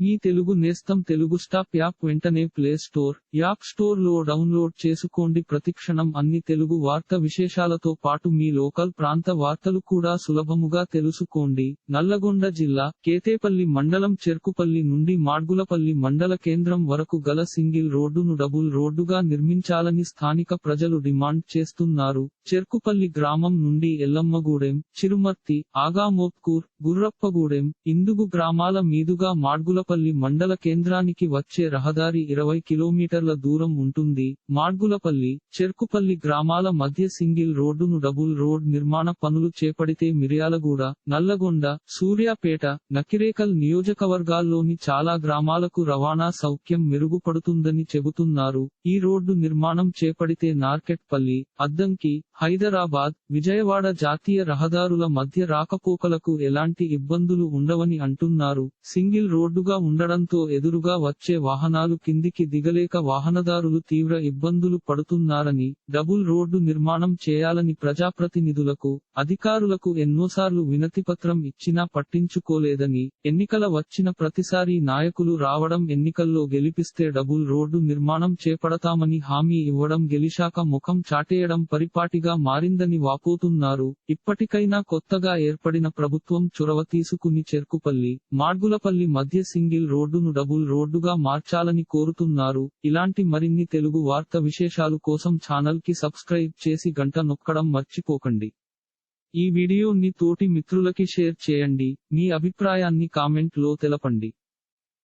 మీ తెలుగు నేస్తం Telugu stop app వెంటనే play store app స్టోర్లో డౌన్లోడ్ చేసుకోండి. ప్రతిక్షణం అన్ని తెలుగు వార్త విశేషాలతో పాటు మీ లోకల్ ప్రాంత వార్తలు కూడా సులభముగా తెలుసుకోండి. నల్లగొండ జిల్లా కేతేపల్లి మండలం చెర్కుపల్లి నుండి మాడ్గులపల్లి మండల కేంద్రం వరకు గల సింగిల్ రోడ్డును డబుల్ రోడ్డుగా నిర్మించాలని స్థానిక ప్రజలు డిమాండ్ చేస్తున్నారు. చెర్కుపల్లి గ్రామం నుండి ఎల్లమ్మగూడెం చిరుమర్తి ఆగామోత్కూర్ గుర్రప్పగూడెం ఇందుగు గ్రామాల మీదుగా మార్గులపల్లి మండల కేంద్రానికి వచ్చే రహదారి ఇరవై కిలోమీటర్ల దూరం ఉంటుంది. మార్గులపల్లి చెర్కుపల్లి గ్రామాల మధ్య సింగిల్ రోడ్డును డబుల్ రోడ్ నిర్మాణ పనులు చేపడితే మిర్యాలగూడ నల్లగొండ సూర్యాపేట నకిరేకల్ నియోజకవర్గాల్లోని చాలా గ్రామాలకు రవాణా సౌఖ్యం మెరుగుపడుతుందని చెబుతున్నారు. ఈ రోడ్డు నిర్మాణం చేపడితే నార్కెట్పల్లి అద్దంకి హైదరాబాద్ విజయవాడ జాతీయ రహదారుల మధ్య రాకపోకలకు ఎలాంటి ఇబ్బందులు ఉండవని అంటున్నారు. సింగిల్ రోడ్డుగా ఉండడంతో ఎదురుగా వచ్చే వాహనాలు కిందికి దిగలేక వాహనదారులు తీవ్ర ఇబ్బందులు పడుతున్నారని డబుల్ రోడ్డు నిర్మాణం చేయాలని ప్రజాప్రతినిధులకు అధికారులకు ఎన్నోసార్లు వినతిపత్రం ఇచ్చినా పట్టించుకోలేదని ఎన్నికల వచ్చిన ప్రతిసారి నాయకులు రావడం ఎన్నికల్లో గెలిపిస్తే డబుల్ రోడ్డు నిర్మాణం చేపడతామని హామీ ఇవ్వడం గెలిశాక ముఖం చాటేయడం పరిపాటిగా మారిందని వాపోతున్నారు. ఇప్పటికైనా కొత్తగా ఏర్పడిన ప్రభుత్వం చొరవ తీసుకుని చెర్కుపల్లి మార్గులపల్లి మధ్య సింగిల్ రోడ్డును డబుల్ రోడ్డుగా మార్చాలని కోరుతున్నారు. ఇలాంటి మరిన్ని తెలుగు వార్త విశేషాలు కోసం ఛానల్కి సబ్స్క్రైబ్ చేసి గంట నొక్కడం మర్చిపోకండి. ఈ వీడియోని తోటి మిత్రులకి షేర్ చేయండి. మీ అభిప్రాయాన్ని కామెంట్లో తెలపండి.